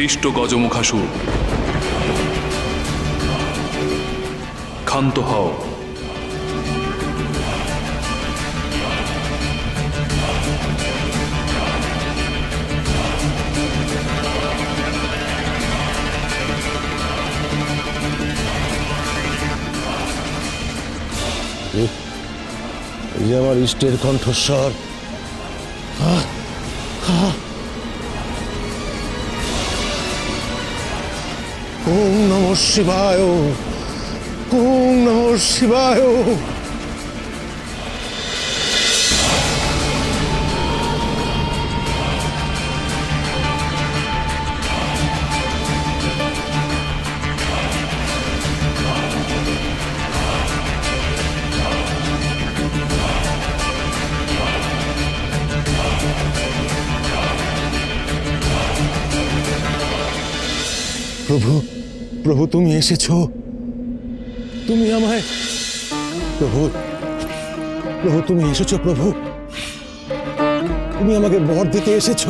তিষ্ট গজমুখাসুর। ক্ষান্ত হও। আমার ইষ্টের কণ্ঠস্বর। শিবায় ওম নম শিবায়? প্রভু প্রভু তুমি এসেছ। তুমি আমায় প্রভু প্রভু তুমি এসেছ প্রভু। তুমি আমাকে বর দিতে এসেছ।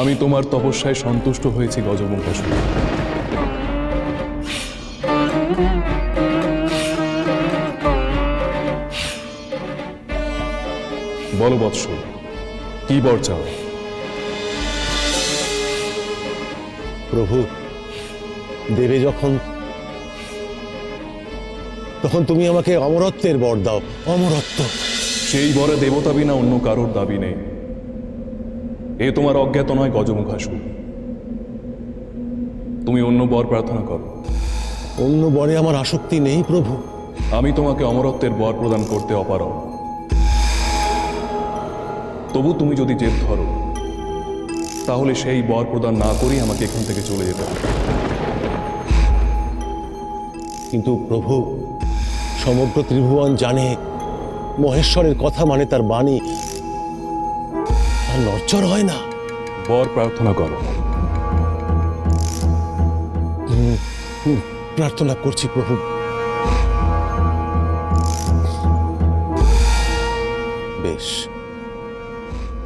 আমি তোমার তপস্যায় সন্তুষ্ট হয়েছি গজমুখাসুর বলো বৎস কি বর চাও? প্রভু দেবে যখন তখন তুমি আমাকে অমরত্বের বর দাও। অমরত্ব। সেই বরে দেবতা বিনা অন্য কারোর দাবি নেই। এ তোমার অজ্ঞাত নয় গজমুখাসুর তুমি অন্য বর প্রার্থনা করো। অন্য বরে আমার আসক্তি নেই প্রভু। আমি তোমাকে অমরত্বের বর প্রদান করতে অপারগ। তবু তুমি যদি জেদ ধরো তাহলে সেই বর প্রদান না করেই আমাকে এখান থেকে চলে যেতে হবে। কিন্তু প্রভু সমগ্র ত্রিভুবন জানে মহেশ্বরের কথা মানে তার বাণী। আর নড়চড় হয় না। বর প্রার্থনা করো। প্রার্থনা করছি প্রভু। বেশ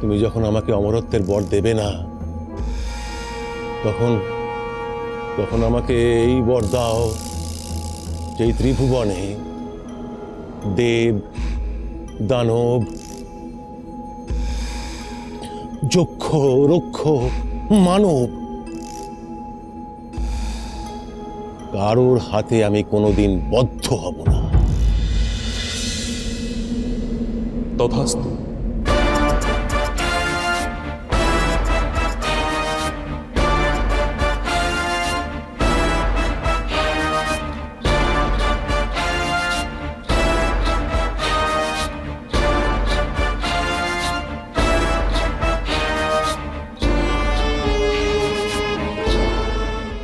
তুমি যখন আমাকে অমরত্বের বর দেবে না তখন তখন আমাকে এই বর দাও। যেই ত্রিভুবনে দেব, দানব, যক্ষ, রক্ষ, মানব, কারোর হাতে আমি কোনোদিন বদ্ধ হব না। তথাস্তু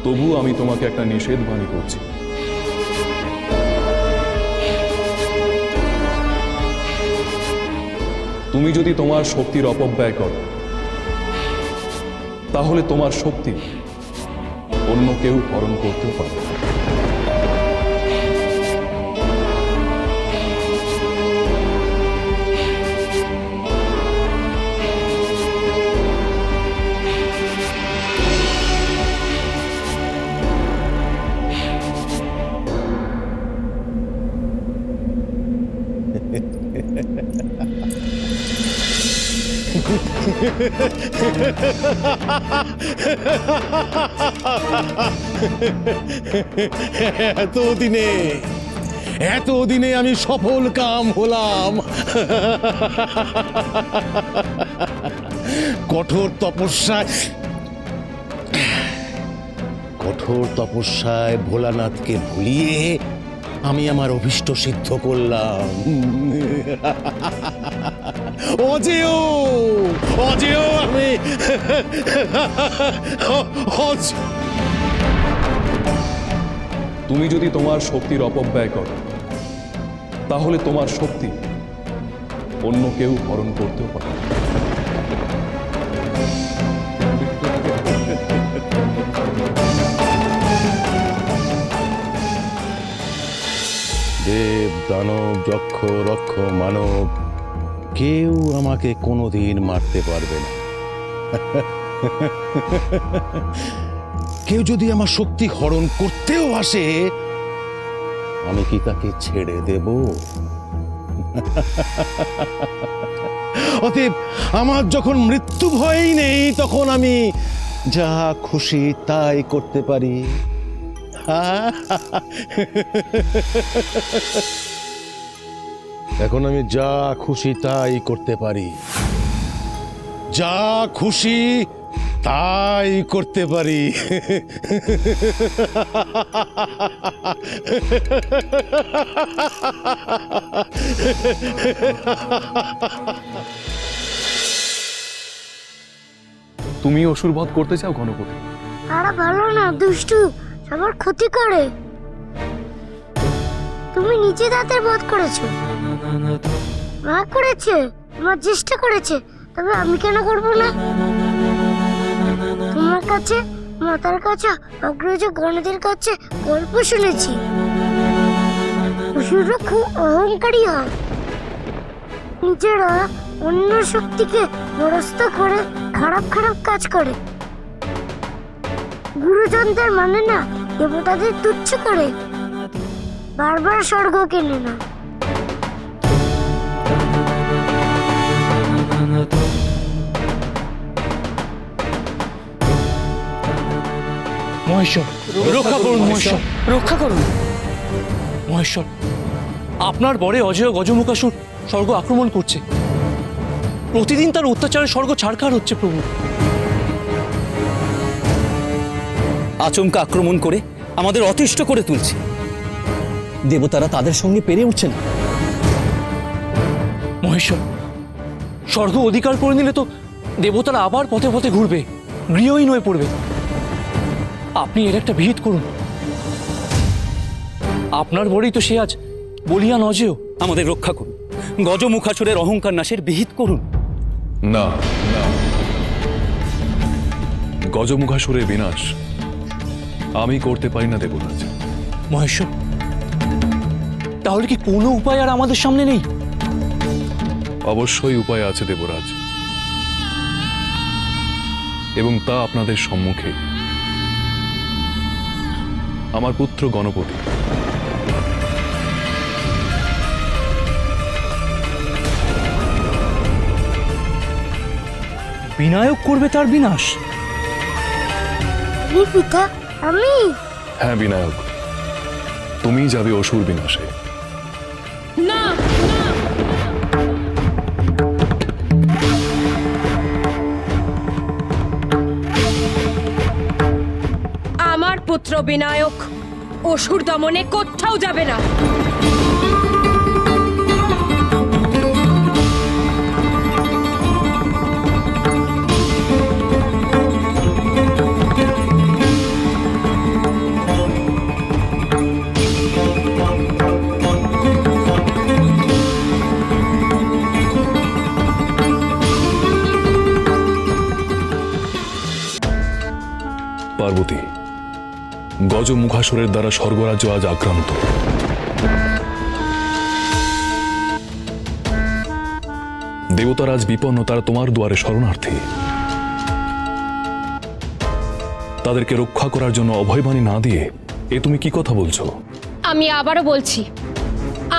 তবু আমি তোমাকে একটা নিষেধ বাণী করছি। তুমি যদি তোমার শক্তির অপব্যয় করো, তাহলে তোমার শক্তি অন্য কেউ হরণ করতেও পারে এতদিনে এতদিনে আমি সফল কাম হলাম। কঠোর তপস্যায় কঠোর তপস্যায় ভোলানাথকে ভুলিয়ে আমি আমার অভিষ্ট সিদ্ধ করলাম। অজেয় অজেয় আমি তুমি যদি তোমার শক্তির অপব্যয় করো, তাহলে তোমার শক্তি অন্য কেউ হরণ করতেও পারে। দেব, দানব, যক্ষ, রক্ষ, মানব কেউ আমাকে কোনোদিন মারতে পারবে না। কেউ যদি আমার শক্তি হরণ করতেও আসে, আমি কি তাকে ছেড়ে দেব? অতএব আমার যখন মৃত্যু ভয়ই নেই, তখন আমি যা খুশি তাই করতে পারি। এখন আমি যা খুশি তাই করতে পারি। যা খুশি তাই করতে পারি। তুমি অসুর বধ করতে চাও গণপতি তারা ভালো না দুষ্টু। সবার ক্ষতি করে। তুমি নিজে দাঁতের বধ করেছ। মা করেছে আমার চেষ্টা করেছে, তবে আমি কেন করব না? তোমার কাছে, মাতার কাছে, অগ্রজ গণদের কাছে গল্প শুনেছি। অসুররা খুব অহংকারী হয়। নিজেরা অন্য শক্তিকে পরাস্ত করে খারাপ খারাপ কাজ করে। গুরুজনদের মানে না, দেবতাদের তুচ্ছ করে। বারবার স্বর্গ কেনে না। মহেশ্বর রক্ষা করুন মহেশ্বর। রক্ষা করুন। মহেশ্বর আপনার বরে অজয় গজমুখাসুর স্বর্গ আক্রমণ করছে। প্রতিদিন তার অত্যাচারে স্বর্গ ছাড়খাড় হচ্ছে প্রভু। আচমকা আক্রমণ করে আমাদের অতিষ্ঠ করে তুলছে। দেবতারা তাদের সঙ্গে পেরে উঠছে না মহেশ্বর স্বর্গ অধিকার করে নিলে তো দেবতারা আবার পথে পথে ঘুরবে গৃহহীন হয়ে পড়বে। আপনি এর একটা ভিত করুন। আপনার বরেই তো সে আজ বলিয়া নজেও আমাদের রক্ষা করুন। গজমুখাসুরের অহংকার নাশের বিহিত করুন। না। না গজমুখাসুরের বিনাশ আমি করতে পারি না দেবরাজ মহেশ্বর তাহলে কি কোনো উপায় আর আমাদের সামনে নেই? অবশ্যই উপায় আছে দেবরাজ। এবং তা আপনাদের সম্মুখে। আমার পুত্র গণপতি। বিনায়ক করবে তার বিনাশ। দীপিকা আমি? হ্যাঁ বিনায়ক। তুমি যাবে অসুর বিনাশে। আমার পুত্র বিনায়ক অসুর দমনে কোথাও যাবে না। পার্বতী গজমুখাসুরের দ্বারা স্বর্গরাজ্য আজ আক্রান্ত। দেবতার আজ বিপন্ন, তারা তোমার দুয়ারে শরণার্থী। তাদেরকে রক্ষা করার জন্য অভয়বাণী না দিয়ে এ তুমি কি কথা বলছো? আমি আবারও বলছি,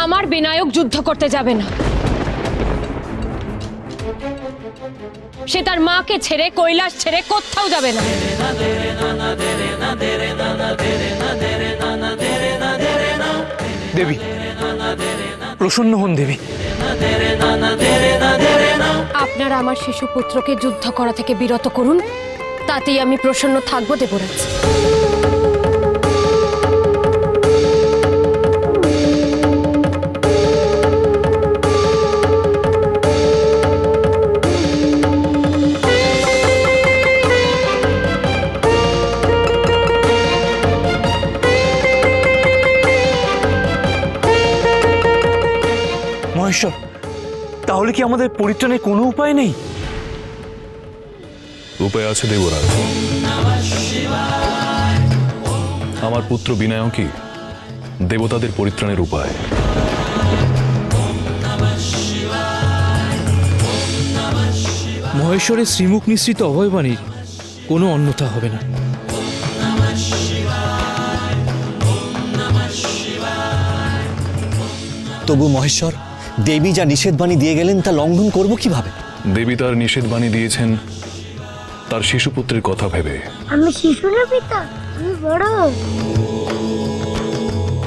আমার বিনায়ক যুদ্ধ করতে যাবে না। সে তার মাকে ছেড়ে কৈলাস ছেড়ে কোথাও যাবে না। দেবী প্রসন্ন হন দেবী। আপনারা আমার শিশু পুত্রকে যুদ্ধ করা থেকে বিরত করুন তাতেই আমি প্রসন্ন থাকব দেবরাজ। মহেশ্বর তাহলে কি আমাদের পরিত্রাণের কোনো উপায় নেই? উপায় আছে দেবরাজ। আমার পুত্র বিনায়কই দেবতাদের পরিত্রাণের উপায়। মহেশ্বরের শ্রীমুখ নিঃসৃত অভয়বাণীর কোনো অন্যথা হবে না। তবু মহেশ্বর দেবী যা নিষেধবাণী দিয়ে গেলেন তা লঙ্ঘন করব কীভাবে? দেবী তার নিষেধবাণী দিয়েছেন তার শিশুপুত্রের কথা ভেবে। আমি শিশুর পিতা আমি বড়।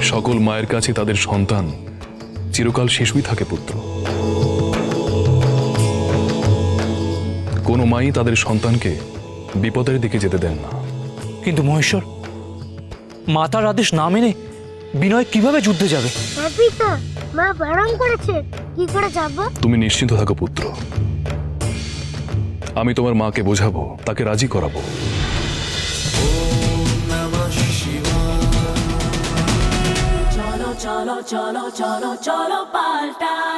সকল মায়ের কাছে তাদের সন্তান চিরকাল শিশুই থাকে পুত্র। কোনো মাই তাদের সন্তানকে বিপদের দিকে যেতে দেন না। কিন্তু মহেশ্বর মাতার আদেশ না মেনে বিনয় কীভাবে যুদ্ধে যাবে? হ্যাঁ পিতা মা বারণ করেছে কি করে যাব? তুমি নিশ্চিন্ত থাকো পুত্র। আমি তোমার মাকে বোঝাবো তাকে রাজি করাবো। চলো চলো চলো চলো চলো paltai.